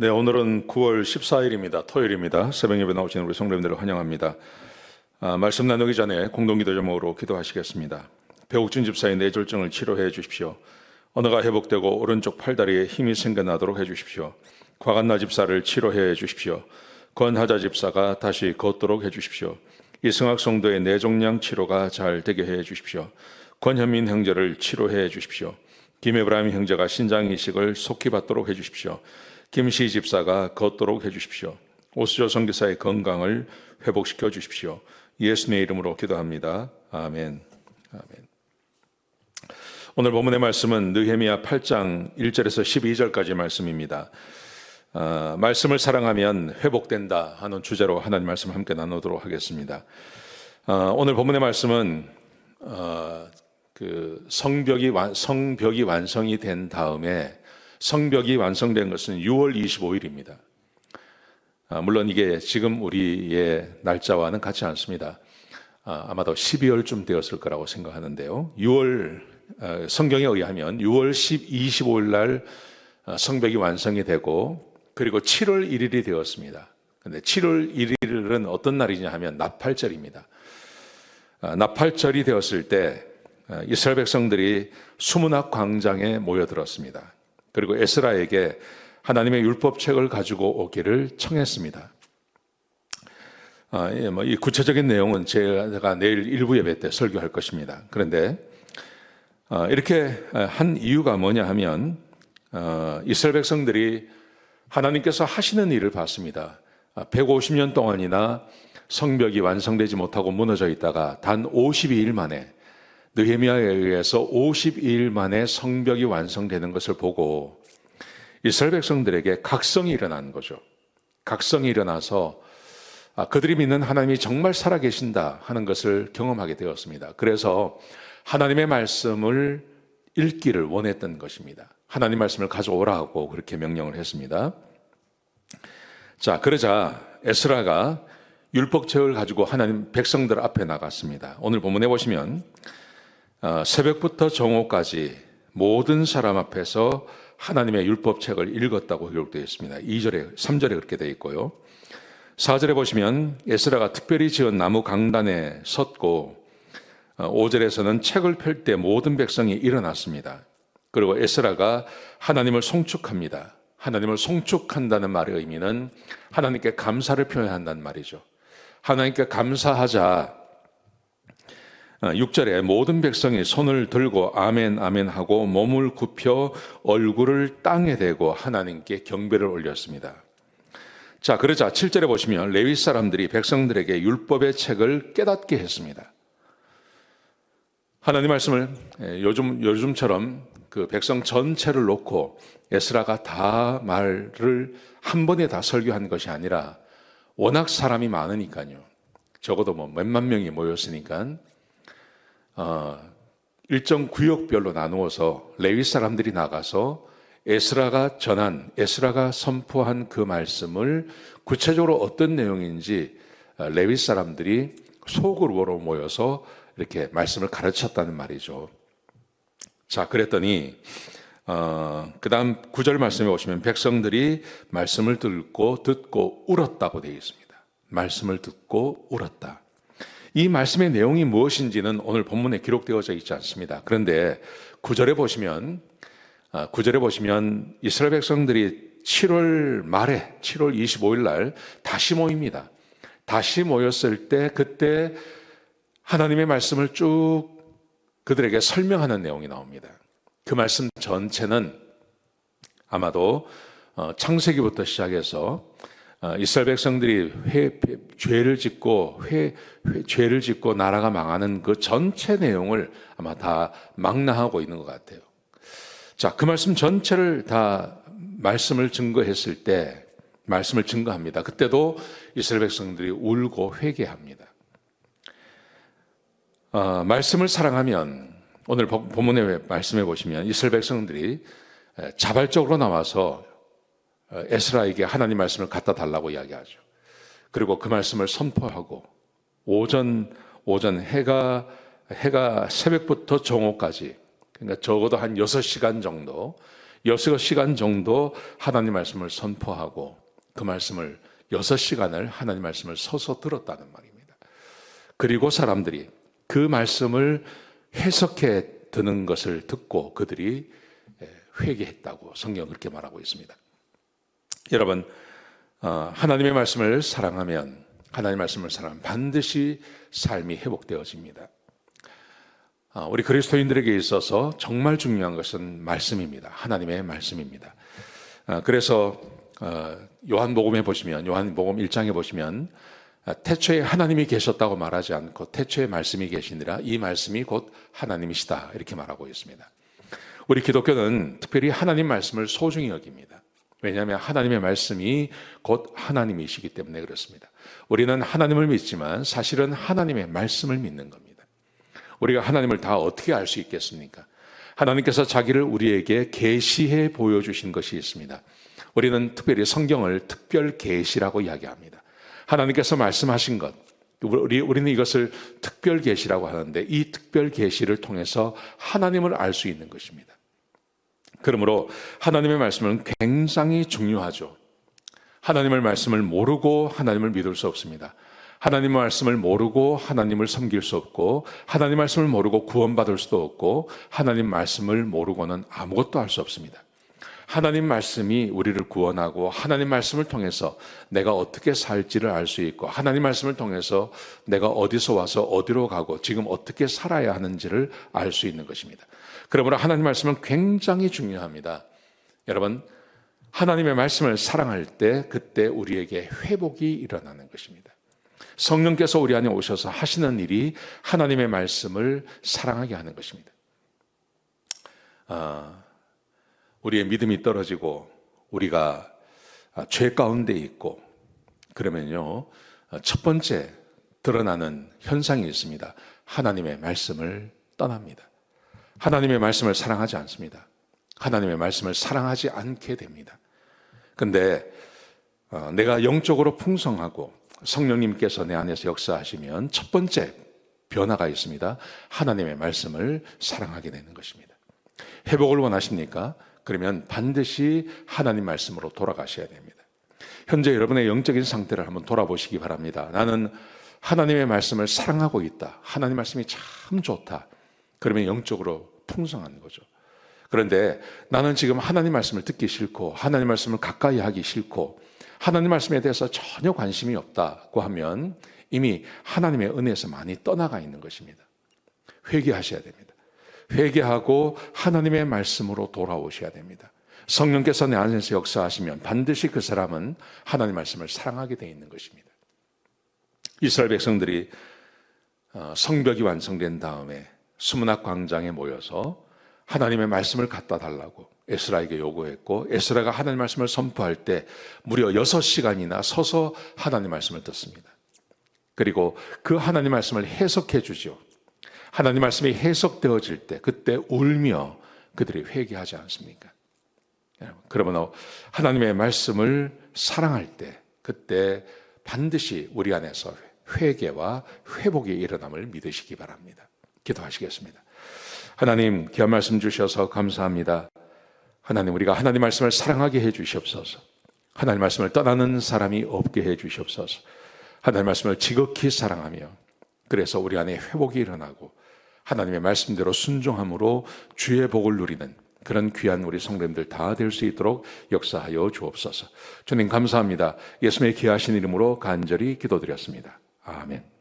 네, 오늘은 9월 14일입니다. 토요일입니다. 새벽 예배 나오시는 우리 성도님들을 환영합니다. 아, 말씀 나누기 전에 공동기도 제목으로 기도하시겠습니다. 배옥준 집사의 뇌졸중을 치료해 주십시오. 언어가 회복되고 오른쪽 팔다리에 힘이 생겨나도록 해 주십시오. 과간나 집사를 치료해 주십시오. 권하자 집사가 다시 걷도록 해 주십시오. 이승학 성도의 뇌종양 치료가 잘 되게 해 주십시오. 권현민 형제를 치료해 주십시오. 김에브라임 형제가 신장 이식을 속히 받도록 해 주십시오. 김시 집사가 걷도록 해 주십시오. 오수조 선교사의 건강을 회복시켜 주십시오. 예수님의 이름으로 기도합니다. 아멘. 아멘. 오늘 본문의 말씀은 느헤미야 8장 1절에서 12절까지 말씀입니다. 아, 말씀을 사랑하면 회복된다 하는 주제로 하나님 말씀 함께 나누도록 하겠습니다. 아, 오늘 본문의 말씀은 어, 그 성벽이 완, 성벽이 완성이 된 다음에 성벽이 완성된 것은 6월 25일입니다. 아, 물론 이게 지금 우리의 날짜와는 같지 않습니다. 아, 마도 12월쯤 되었을 거라고 생각하는데요. 6월 어, 성경에 의하면 6월 10, 25일 날 어, 성벽이 완성이 되고 그리고 7월 1일이 되었습니다. 근데 7월 1일은 어떤 날이냐 하면 나팔절입니다. 아, 나팔절이 되었을 때 어, 이스라엘 백성들이 수문학 광장에 모여들었습니다. 그리고 에스라에게 하나님의 율법책을 가지고 오기를 청했습니다. 아, 예, 뭐 이 구체적인 내용은 제가 내일 일부 예배 때 설교할 것입니다. 그런데 아, 이렇게 한 이유가 뭐냐 하면 어, 이스라엘 백성들이 하나님께서 하시는 일을 봤습니다. 150년 동안이나 성벽이 완성되지 못하고 무너져 있다가 단 52일 만에 느헤미야에 의해서 52일 만에 성벽이 완성되는 것을 보고 이스라엘 백성들에게 각성이 일어난 거죠. 각성이 일어나서 아, 그들이 믿는 하나님이 정말 살아계신다 하는 것을 경험하게 되었습니다. 그래서 하나님의 말씀을 읽기를 원했던 것입니다. 하나님 말씀을 가져오라고 그렇게 명령을 했습니다. 자, 그러자 에스라가 율법책을 가지고 하나님 백성들 앞에 나갔습니다. 오늘 본문에 보시면 어, 새벽부터 정오까지 모든 사람 앞에서 하나님의 율법책을 읽었다고 기록되어 있습니다. 2절에 3절에 그렇게 되어 있고요. 4절에 보시면 에스라가 특별히 지은 나무 강단에 섰고 5절에서는 책을 펼 때 모든 백성이 일어났습니다. 그리고 에스라가 하나님을 송축합니다. 하나님을 송축한다는 말의 의미는 하나님께 감사를 표현한다는 말이죠. 하나님께 감사하자 6절에 어, 모든 백성이 손을 들고 아멘 아멘 하고 몸을 굽혀 얼굴을 땅에 대고 하나님께 경배를 올렸습니다. 자, 그러자 7절에 보시면 레위 사람들이 백성들에게 율법의 책을 깨닫게 했습니다. 하나님 말씀을 예, 요즘 요즘처럼 그 백성 전체를 놓고 에스라가 다 말을 한 번에 다 설교한 것이 아니라 워낙 사람이 많으니까요. 적어도 뭐 몇만 명이 모였으니까 어, 일정 구역별로 나누어서 레위 사람들이 나가서 에스라가 전한 에스라가 선포한 그 말씀을 구체적으로 어떤 내용인지 어, 레위 사람들이 소그룹으로 모여서 이렇게 말씀을 가르쳤다는 말이죠. 자, 그랬더니 어, 그다음 구절 말씀에 오시면 백성들이 말씀을 듣고 듣고 울었다고 되어 있습니다. 말씀을 듣고 울었다. 이 말씀의 내용이 무엇인지는 오늘 본문에 기록되어져 있지 않습니다. 그런데 구절에 보시면 아, 구절에 보시면 이스라엘 백성들이 7월 말에 7월 25일 날 다시 모입니다. 다시 모였을 때 그때 하나님의 말씀을 쭉 그들에게 설명하는 내용이 나옵니다. 그 말씀 전체는 아마도 어, 창세기부터 시작해서 어, 이스라엘 백성들이 회, 죄를 짓고 회, 회, 죄를 짓고 나라가 망하는 그 전체 내용을 아마 다 망라하고 있는 것 같아요. 자, 그 말씀 전체를 다 말씀을 증거했을 때 말씀을 증거합니다. 그때도 이스라엘 백성들이 울고 회개합니다. 어, 말씀을 사랑하면 오늘 본문의 말씀해 보시면 이스라엘 백성들이 자발적으로 나와서 어, 에스라에게 하나님 말씀을 갖다 달라고 이야기하죠. 그리고 그 말씀을 선포하고 오전 오전 해가 해가 새벽부터 정오까지 그러니까 적어도 한 6시간 정도 여섯 시간 정도 하나님 말씀을 선포하고 그 말씀을 여섯 시간을 하나님 말씀을 서서 들었다는 말입니다. 그리고 사람들이 그 말씀을 해석해 드는 것을 듣고 그들이 회개했다고 성경 그렇게 말하고 있습니다. 여러분, 어, 하나님의 말씀을 사랑하면 하나님의 말씀을 사랑하면 반드시 삶이 회복되어집니다. 아, 우리 그리스도인들에게 있어서 정말 중요한 것은 말씀입니다. 하나님의 말씀입니다. 아, 그래서 어, 요한복음에 보시면 요한복음 1장에 보시면 아, 태초에 하나님이 계셨다고 말하지 않고 태초에 말씀이 계시니라 이 말씀이 곧 하나님이시다 이렇게 말하고 있습니다. 우리 기독교는 특별히 하나님 말씀을 소중히 여깁니다. 왜냐하면 하나님의 말씀이 곧 하나님이시기 때문에 그렇습니다. 우리는 하나님을 믿지만 사실은 하나님의 말씀을 믿는 겁니다. 우리가 하나님을 다 어떻게 알 수 있겠습니까? 하나님께서 자기를 우리에게 계시해 보여주신 것이 있습니다. 우리는 특별히 성경을 특별 계시라고 이야기합니다. 하나님께서 말씀하신 것, 우리, 우리는 이것을 특별 계시라고 하는데 이 특별 계시를 통해서 하나님을 알 수 있는 것입니다. 그러므로 하나님의 말씀은 굉장히 중요하죠. 하나님의 말씀을 모르고 하나님을 믿을 수 없습니다. 하나님의 말씀을 모르고 하나님을 섬길 수 없고 하나님 말씀을 모르고 구원받을 수도 없고 하나님 말씀을 모르고는 아무것도 할 수 없습니다. 하나님 말씀이 우리를 구원하고 하나님 말씀을 통해서 내가 어떻게 살지를 알 수 있고 하나님 말씀을 통해서 내가 어디서 와서 어디로 가고 지금 어떻게 살아야 하는지를 알 수 있는 것입니다. 그러므로 하나님 말씀은 굉장히 중요합니다. 여러분, 하나님의 말씀을 사랑할 때 그때 우리에게 회복이 일어나는 것입니다. 성령께서 우리 안에 오셔서 하시는 일이 하나님의 말씀을 사랑하게 하는 것입니다. 아, 우리의 믿음이 떨어지고 우리가 죄 가운데 있고 그러면요 첫 번째 드러나는 현상이 있습니다. 하나님의 말씀을 떠납니다. 하나님의 말씀을 사랑하지 않습니다. 하나님의 말씀을 사랑하지 않게 됩니다. 근데 어, 내가 영적으로 풍성하고 성령님께서 내 안에서 역사하시면 첫 번째 변화가 있습니다. 하나님의 말씀을 사랑하게 되는 것입니다. 회복을 원하십니까? 그러면 반드시 하나님 말씀으로 돌아가셔야 됩니다. 현재 여러분의 영적인 상태를 한번 돌아보시기 바랍니다. 나는 하나님의 말씀을 사랑하고 있다. 하나님 말씀이 참 좋다. 그러면 영적으로 풍성한 거죠. 그런데 나는 지금 하나님 말씀을 듣기 싫고 하나님 말씀을 가까이 하기 싫고 하나님 말씀에 대해서 전혀 관심이 없다고 하면 이미 하나님의 은혜에서 많이 떠나가 있는 것입니다. 회개하셔야 됩니다. 회개하고 하나님의 말씀으로 돌아오셔야 됩니다. 성령께서 내 안에서 역사하시면 반드시 그 사람은 하나님 말씀을 사랑하게 되어 있는 것입니다. 이스라엘 백성들이 어, 성벽이 완성된 다음에 수문학 광장에 모여서 하나님의 말씀을 갖다 달라고 에스라에게 요구했고 에스라가 하나님 말씀을 선포할 때 무려 6시간이나 서서 하나님 말씀을 듣습니다. 그리고 그 하나님 말씀을 해석해 주죠. 하나님 말씀이 해석되어질 때 그때 울며 그들이 회개하지 않습니까? 그러면 하나님의 말씀을 사랑할 때 그때 반드시 우리 안에서 회개와 회복의 일어남을 믿으시기 바랍니다. 기도하시겠습니다. 하나님, 귀한 말씀 주셔서 감사합니다. 하나님, 우리가 하나님 말씀을 사랑하게 해 주시옵소서. 하나님 말씀을 떠나는 사람이 없게 해 주시옵소서. 하나님 말씀을 지극히 사랑하며 그래서 우리 안에 회복이 일어나고 하나님의 말씀대로 순종함으로 주의 복을 누리는 그런 귀한 우리 성도님들 다 될 수 있도록 역사하여 주옵소서. 주님 감사합니다. 예수님의 귀하신 이름으로 간절히 기도드렸습니다. 아멘.